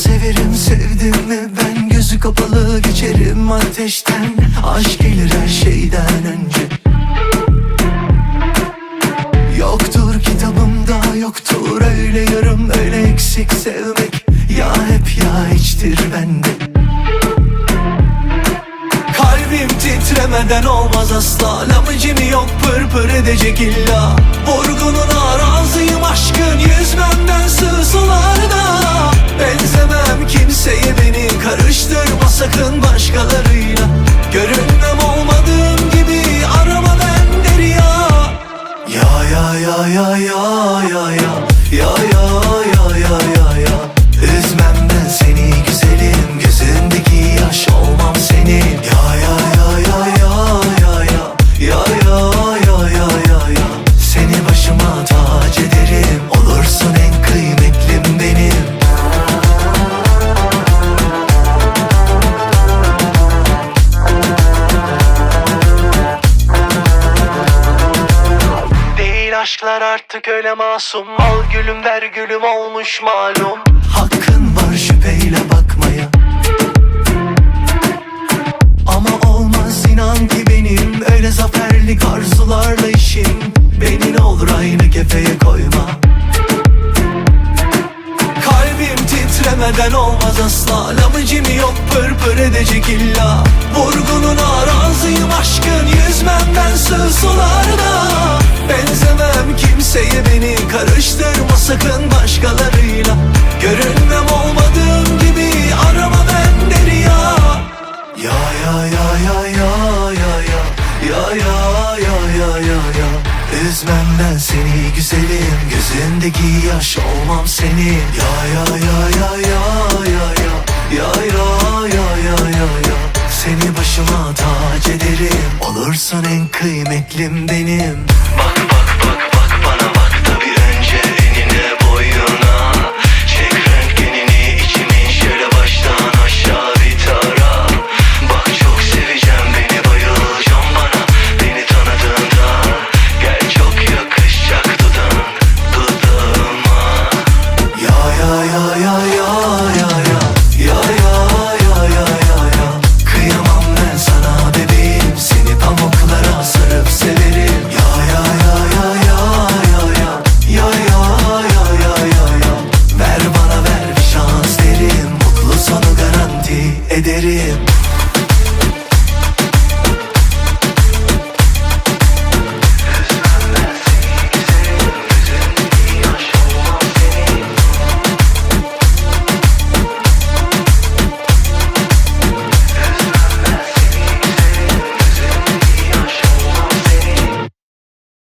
severim sevdim mi? Ben Gözü kapalı geçerim ateşten. Aşk gelir yoktur öyle eksik sevmek. Ya hep ya hiçtir bende. Kalbim titremeden olmaz asla. Lamıcımı yok pır pır edecek illa. Vurgunun arazıyım aşkın ya ya ya ya Ya ya ya ya Üzmem ben seni güzelim Gözündeki yaş olmam senin Ya ya ya ya ya ya ya Ya ya ya ya ya ya Seni başıma tac ederim aşklar artık öyle masum. Al gülüm ver gülüm olmuş malum. Hakkın var şüpheyle bakmaya. Ama olmaz inan ki benim. Öyle zaferlik arzularla işim. Beni ne olur aynı kefeye koyma. Kalbim titremeden olmaz asla. Lamıcım yok pır pır edecek illa. Vurgunun arazıyım aşkın Yüzmem ben sığ sularda Karıştırma sakın başkalarıyla Görünmem olmadığım gibi Arama ben derya Ya ya ya ya ya ya ya Ya ya ya ya ya ya Üzmem ben seni güzelim Gözündeki yaş olmam senin Ya ya ya ya ya ya ya Ya ya ya ya ya ya Seni başıma tac ederim Olursun en kıymetlim benim